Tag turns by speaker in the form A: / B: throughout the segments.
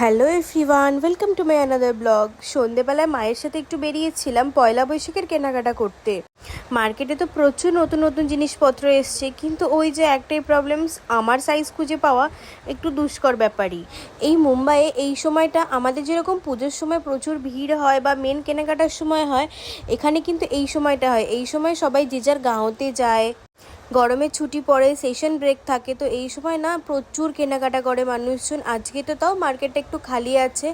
A: Hello everyone welcome to my another blog সন্ধেবেলায় মায়ের সাথে একটু বেরিয়েছিলাম পয়লা বৈশাখের কেনাকাটা করতে। মার্কেটে তো প্রচুর নতুন নতুন জিনিসপত্র এসছে, কিন্তু ওই যে একটাই প্রবলেমস আমার সাইজ খুঁজে পাওয়া একটু দুষ্কর ব্যাপারই। এই মুম্বাইয়ে এই সময়টা আমাদের যেরকম পুজোর সময় প্রচুর ভিড় হয় বা মেন কেনাকাটার সময় হয়, এখানে কিন্তু এই সময়টা হয়। এই সময় সবাই যে যার গাঁওতে যায়। গরমের ছুটি পরে সেশন ব্রেক থাকে, তো এই সময় না প্রচুর কেনাকাটা করে মানুষজন। আজকে তো তাও মার্কেটটা একটু খালি আছে।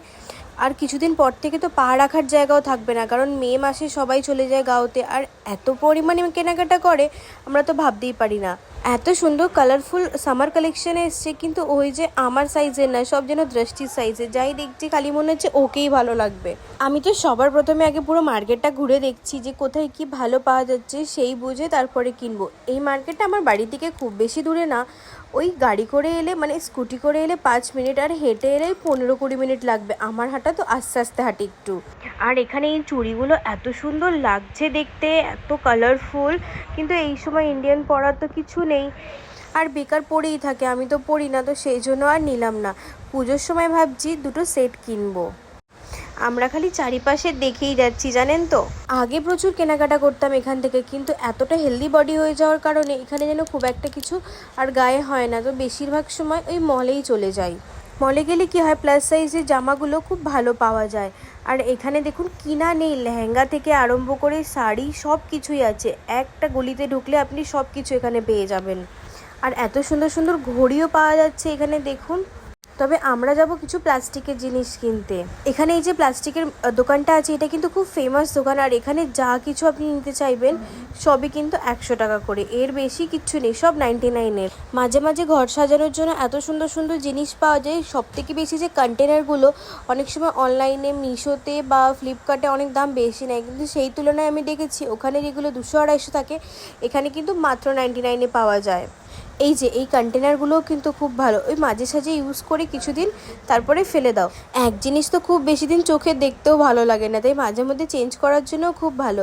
A: আর কিছুদিন পর থেকে তো পা রাখার জায়গাও থাকবে না, কারণ মে মাসে সবাই চলে যায় গাঁওতে। আর এত পরিমাণে কেনাকাটা করে, আমরা তো ভাবতেই পারি না। এত সুন্দর কালারফুল সামার কালেকশন এসছে, কিন্তু ওই যে আমার সাইজের না, সব যেন দৃষ্টির সাইজের যাই দেখছি, খালি মনে হচ্ছে ওকেই ভালো লাগবে। আমি তো সবার প্রথমে আগে পুরো মার্কেটটা ঘুরে দেখছি যে কোথায় কি ভালো পাওয়া যাচ্ছে, সেই বুঝে তারপরে কিনবো। এই মার্কেটটা আমার বাড়ি থেকে খুব বেশি দূরে না। ওই গাড়ি করে এলে মানে স্কুটি করে এলে পাঁচ মিনিট আর হেঁটে এলে পনেরো কুড়ি মিনিট লাগবে। আমার হাঁটা তো আস্তে আস্তে হাঁটি একটু। আর এখানে এই চুড়িগুলো এত সুন্দর লাগছে দেখতে, এত কালারফুল কিন্তু এই সময় ইন্ডিয়ান পরার তো কিছু নেই। আর বেকার পরেই থাকে, আমি তো পরি না, তো সেই জন্য আর নিলাম না। পুজোর সময় ভাবছি দুটো সেট কিনবো। আমরা খালি চারিপাশে দেখেই যাচ্ছি, জানেন তো? আগে প্রচুর কেনাকাটা করতাম এখান থেকে, কিন্তু এতটা হেলদি বডি হয়ে যাওয়ার কারণে এখানে যেন খুব একটা কিছু আর গায়ে হয় না। তো বেশিরভাগ সময় ওই মলেই চলে যাই। মলে গেলে কি হয় প্লাস সাইজের জামাগুলো খুব ভালো পাওয়া যায়। আর এখানে দেখুন, কিনা নেই, লেহেঙ্গা থেকে আরম্ভ করে শাড়ি সব কিছুই আছে। একটা গলিতে ঢুকলে আপনি সব কিছু এখানে পেয়ে যাবেন। আর এত সুন্দর সুন্দর ঘড়িও পাওয়া যাচ্ছে এখানে, দেখুন। তবে আমরা যাব কিছু প্লাস্টিকের জিনিস কিনতে। এখানে এই যে প্লাস্টিকের দোকানটা আছে, এটা কিন্তু খুব ফেমাস দোকান। আর এখানে যা কিছু আপনি নিতে চাইবেন, সবই কিন্তু একশো টাকা করে। এর বেশি কিচ্ছু নেই, সব নাইনটি নাইনের মাঝে মাঝে ঘর সাজানোর জন্য এত সুন্দর সুন্দর জিনিস পাওয়া যায়। সব থেকে বেশি যে কন্টেনারগুলো অনেক সময় অনলাইনে মিশোতে বা ফ্লিপকার্টে অনেক দাম বেশি নেয়। কিন্তু সেই তুলনায় আমি দেখেছি ওখানে যেগুলো দুশো আড়াইশো থাকে। এখানে কিন্তু মাত্র নাইনটি নাইনে পাওয়া যায়। এই যে, এই কন্টেনারগুলোও কিন্তু খুব ভালো। ওই মাঝে সাঝে ইউজ করে কিছুদিন তারপরে ফেলে দাও। এক জিনিস তো খুব বেশি দিন চোখে দেখতেও ভালো লাগে না, তাই মাঝে মধ্যে চেঞ্জ করার জন্যও খুব ভালো।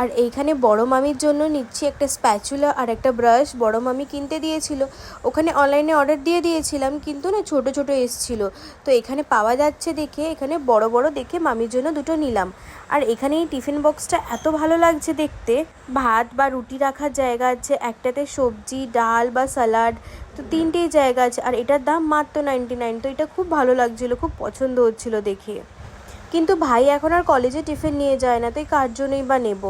A: আর এইখানে বড় মামির জন্য নিচ্ছি একটা স্প্যাচুলা আর একটা ব্রাশ। বড় মামি কিনতে দিয়েছিল। ওখানে অনলাইনে অর্ডার দিয়ে দিয়েছিলাম, কিন্তু না ছোট ছোট এসছিল। তো এখানে পাওয়া যাচ্ছে দেখে, এখানে বড় বড় দেখে মামির জন্য দুটো নিলাম। আর এখানে এই টিফিন বক্সটা এত ভালো লাগছে দেখতে। ভাত বা রুটি রাখার জায়গা আছে, একটাতে সবজি, ডাল বা স্যালাড তো তিনটেই জায়গা আছে। আর এটার দাম মাত্র নাইনটি নাইন তো এটা খুব ভালো লাগছিল, খুব পছন্দ হচ্ছিল দেখে। কিন্তু ভাই এখন আর কলেজে টিফিন নিয়ে যায় না, তাই কার জন্যই বা নেব?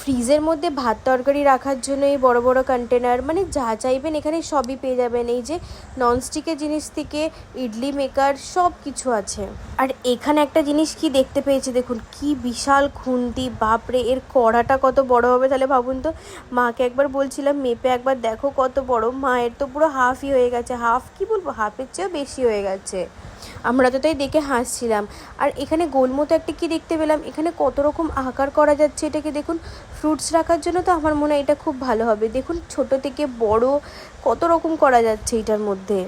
A: ফ্রিজের মধ্যে ভাত তরকারি রাখার জন্য এই বড় বড় কন্টেনার মানে যা চাইবেন এখানে সবই পেয়ে যাবেন। এই যে ননস্টিকের জিনিস থেকে, ইডলি মেকার সব কিছু আছে। আর এখানে একটা জিনিস কি দেখতে পেয়েছি দেখুন, কি বিশাল খুন্তি, বাপরে, এর কড়াটা কত বড় হবে তাহলে ভাবুন তো। মাকে একবার বলছিলাম, মেপে একবার দেখো কত বড়, মায়ের তো পুরো হাফই হয়ে গেছে হাফ কি বলব হাফের চেয়েও বেশি হয়ে গেছে। আমরা তো তাই দেখে হাসছিলাম। আর এখানে গোল মতো একটা কি দেখতে পেলাম? এখানে কত রকম আকার করা যাচ্ছে এটাকে দেখুন। ফ্রুটস রাখার জন্য তো আমার মনে হয় এটা খুব ভালো হবে। দেখুন, ছোট থেকে বড় কত রকম করা যাচ্ছে এটার মধ্যে।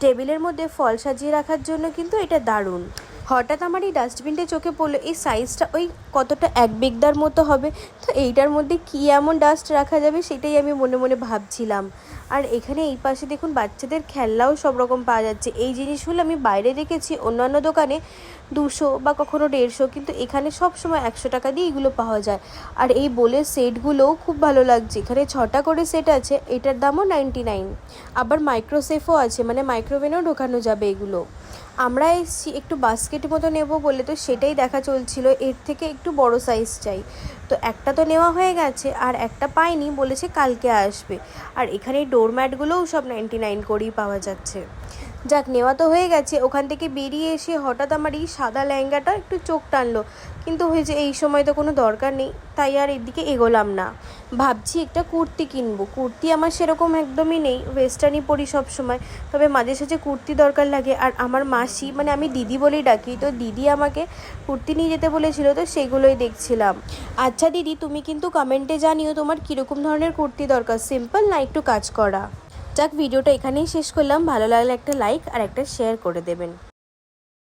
A: টেবিলের মধ্যে ফল সাজিয়ে রাখার জন্য কিন্তু এটা দারুণ। হঠাৎ আমার এই ডাস্টবিনটা চোখে পড়ল, এই সাইজটা ওই কতটা এক বিগদার মতো হবে? তো এইটার মধ্যে কী এমন ডাস্ট রাখা যাবে সেটাই আমি মনে মনে ভাবছিলাম। আর এখানে এই পাশে দেখুন বাচ্চাদের খেলনাও সব রকম পাওয়া যাচ্ছে। এই জিনিসগুলো আমি বাইরে রেখেছি, অন্যান্য দোকানে দুশো বা কখনো দেড়শো, কিন্তু এখানে সব সময় একশো টাকা দিয়ে এগুলো পাওয়া যায়। আর এই বোলের সেটগুলোও খুব ভালো লাগছে। এখানে ছটা করে সেট আছে, এটার দামও নাইনটি নাইন আবার মাইক্রোসেফও আছে মানে মাইক্রোওভেনেও ঢোকানো যাবে এগুলো। আমরা এসছি একটু বাস্কেট মতো নেব বলে তো সেটাই দেখা চলছিল। এর থেকে একটু বড় সাইজ চাই। তো একটা তো নেওয়া হয়ে গেছে, আর একটা পাইনি বলেছে কালকে আসবে। আর এখানে ডোরম্যাটগুলোও সব নাইনটি নাইন করেই পাওয়া যাচ্ছে। যাক, নেওয়া তো হয়ে গেছে। ওখান থেকে বেরিয়ে এসে হঠাৎ আমার এই সাদা লেহেঙ্গাটা একটু চোখ টানলো। কিন্তু হয়েছে, এই সময় তো কোনো দরকার নেই। তাই আর এদিকে এগোলাম না। ভাবছি একটা কুর্তি কিনবো। কুর্তি আমার সেরকম একদমই নেই ওয়েস্টার্নই পরি সব সময় তবে মাঝে সাঝে কুর্তি দরকার লাগে। আর আমার মাসি মানে আমি দিদি বলেই ডাকি, তো দিদি আমাকে কুর্তি নিয়ে যেতে বলেছিল, তো সেগুলোই দেখছিলাম। আচ্ছা দিদি, তুমি কিন্তু কমেন্টে জানিও তোমার কীরকম ধরনের কুর্তি দরকার। সিম্পল না একটু কাজ করা? যাক ভিডিওটা এখানেই শেষ করলাম। ভালো লাগলে একটা লাইক আর একটা শেয়ার করে দেবেন।